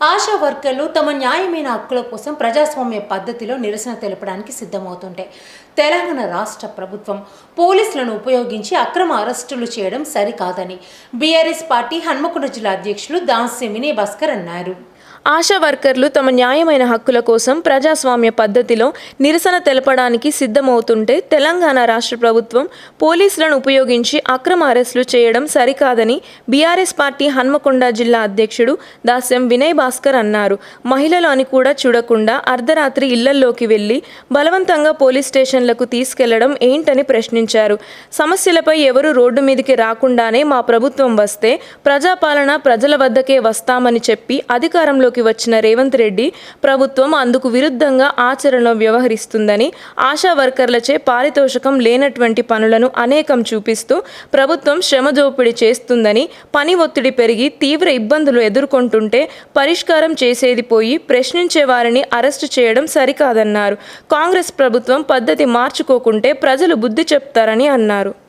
ఆశా వర్కర్లు తమ న్యాయమైన హక్కుల కోసం ప్రజాస్వామ్య పద్ధతిలో నిరసన తెలపడానికి సిద్ధమవుతుంటే తెలంగాణ రాష్ట్ర ప్రభుత్వం పోలీసులను ఉపయోగించి అక్రమ అరెస్టులు చేయడం సరికాదని బీఆర్ఎస్ పార్టీ హన్మకొండ జిల్లా అధ్యక్షులు దాస్య వినయ్ భాస్కర్ అన్నారు. ఆశా వర్కర్లు తమ న్యాయమైన హక్కుల కోసం ప్రజాస్వామ్య పద్ధతిలో నిరసన తెలపడానికి సిద్ధమవుతుంటే తెలంగాణ రాష్ట్ర ప్రభుత్వం పోలీసులను ఉపయోగించి అక్రమ అరెస్టులు చేయడం సరికాదని బీఆర్ఎస్ పార్టీ హన్మకొండ జిల్లా అధ్యక్షుడు దాస్యం వినయ్ భాస్కర్ అన్నారు. మహిళలు అని కూడా చూడకుండా అర్ధరాత్రి ఇళ్ళల్లోకి వెళ్ళి బలవంతంగా పోలీస్ స్టేషన్లకు తీసుకెళ్ళడం ఏంటని ప్రశ్నించారు. సమస్యలపై ఎవరు రోడ్డు మీదకి రాకుండానే మా ప్రభుత్వం వస్తే ప్రజాపాలన ప్రజల వద్దకే వస్తామని చెప్పి అధికారంలోకి వచ్చిన రేవంత్ రెడ్డి ప్రభుత్వం అందుకు విరుద్ధంగా ఆచరణలో వ్యవహరిస్తుందని ఆశా వర్కర్లచే పారితోషికం లేనటువంటి పనులను అనేకం చూపిస్తూ ప్రభుత్వం శ్రమదోపిడీ చేస్తుందని పని ఒత్తిడి పెరిగి తీవ్ర ఇబ్బందులు ఎదుర్కొంటుంటే పరిష్కారం చేసేది పోయి ప్రశ్నించే వారిని అరెస్టు చేయడం సరికాదన్నారు. కాంగ్రెస్ ప్రభుత్వం పద్ధతి మార్చుకోకుంటే ప్రజలు బుద్ధి చెప్తారని అన్నారు.